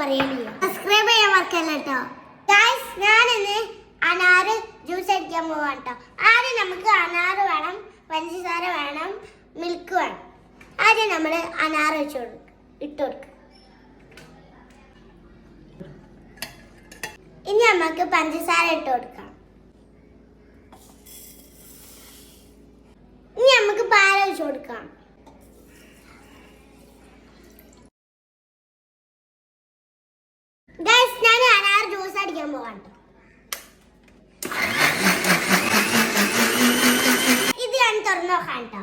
പറയലില്ല. Subscribe ചെയ്യാൻ മറക്കല്ല കേട്ടോ. Guys ഞാനിന്ന് അനാറ് ജ്യൂസ് അടിക്കാൻ പോവാം കേട്ടോ. ആദ്യം നമുക്ക് അനാറ് വേണം പഞ്ചസാര വേണം മിൽക്ക് വേണം. ആദ്യം നമ്മൾ അനാറ് വെച്ച് കൊടുക്കും ഇട്ട് കൊടുക്കുക ഇനി നമുക്ക് പഞ്ചസാര ഇട്ട് കൊടുക്കാം. ഇനി നമുക്ക് പാൽ ഒഴിച്ച് കൊടുക്കാം ഗൈസ് ഞാൻ അനാർ ജ്യൂസ് അടിക്കാൻ പോവാണ് ഇത് ഞാൻ തുറന്നു നോക്കാം കേട്ടോ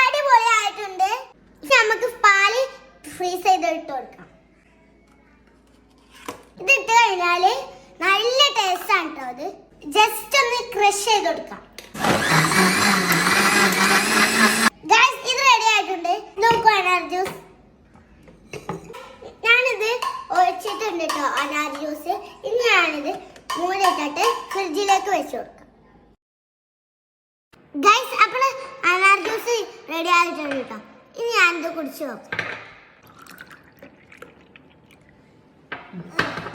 അടിപൊളി ആയിട്ടുണ്ട് നമുക്ക് പാൽ ഫ്രീസ് ചെയ്ത് ഇട്ട് കൊടുക്കാം. ഇത് ഇട്ട് കഴിഞ്ഞാൽ നല്ല ടേസ്റ്റ് ആണ് കേട്ടോ അത്. ജസ്റ്റ് ഒന്ന് ക്രഷ് ചെയ്ത് കൊടുക്കാം ഗൈസ് ഇത് റെഡി ആയിട്ടുണ്ട് നോക്കൂ അനാർ ജ്യൂസ് ഞാനിത് ഒഴിച്ചിട്ടുണ്ട് കേട്ടോ അനാർ ജ്യൂസ് ഇനി ഞാനിത് മൂന്നിട്ടിട്ട് ഫ്രിഡ്ജിലേക്ക് വെച്ച് കൊടുക്കാം. ഗൈസ് അപ്പോൾ അനാർ ജ്യൂസ് റെഡി ആയിട്ടുണ്ട് കേട്ടോ. ഇനി ഞാനിത് കുടിച്ചു നോക്കാം.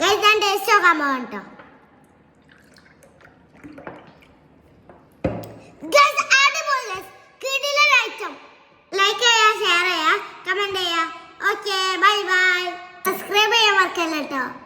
ഗൈസ് ഞാൻ ടേസ്റ്റ് നോക്കാൻ പോകാം കേട്ടോ. Canadá.